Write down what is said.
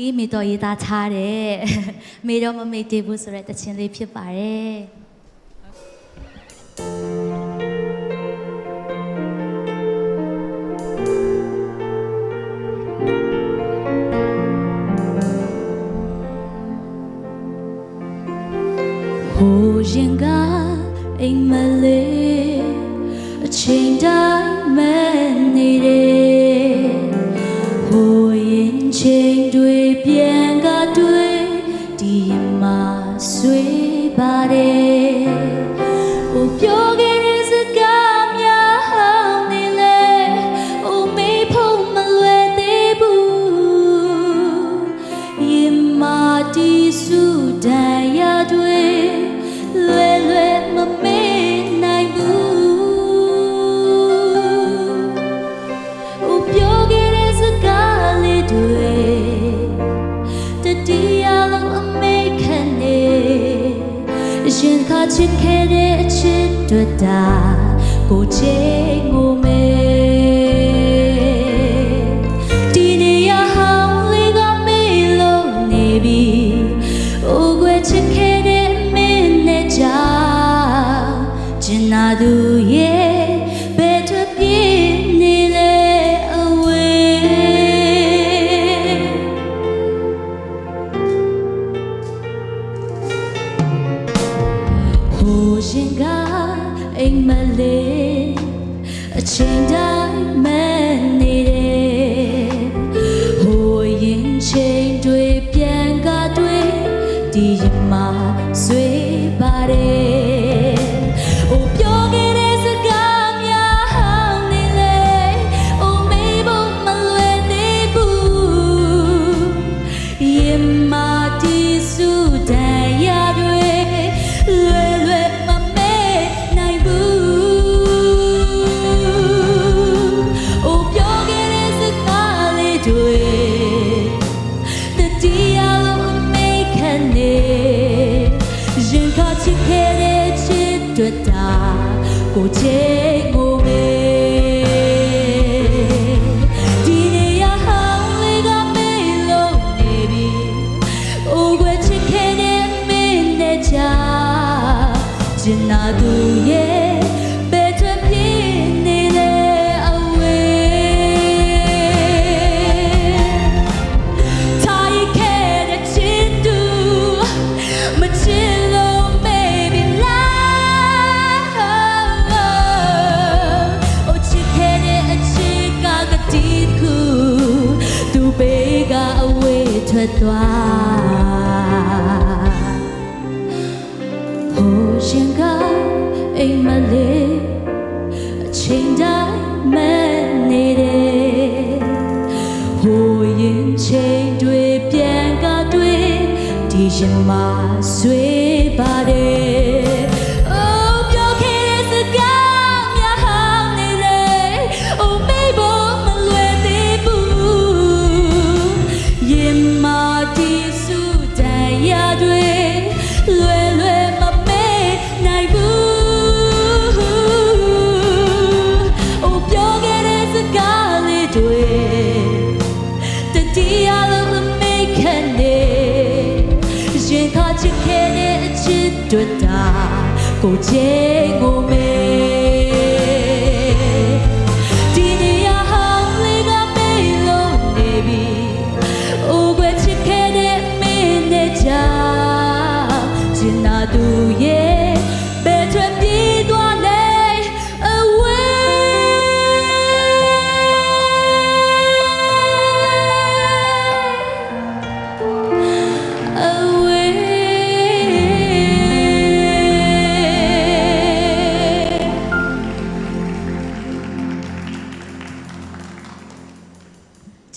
ဒီမေတော်ရေးသားထားတယ်မေတော်မမေ့သေးဘူးဆိုတဲ့တခြင်းလေးဖြစ်ပါတယ်ဟိုရင်ကအိမ်မလေးအချိန်တိုင်းမဲ့ everybody တွေ့တာကိုချေ ရင်ကအိမ်မလေးအချိန်တိုင်းမနေ လွတ်တာကိုချိန်ကိုမေဒီနေရာဟောင်းလေးကမေလို့နေပြီအိုးွယ်ချစ်ခဲ့တဲ့မင်းနဲ့ချာကျင်နာသူရဲ့ ထွက်သွားဟိုရှင်ကအိမ်မလေးအချိန်တိုင်းမနေတယ်ဟိုရင်ချိန်တွေပြန်ကတွေဒီရှင်မဆွေးပါတယ် တွေ့တာကိုချေကိုမေ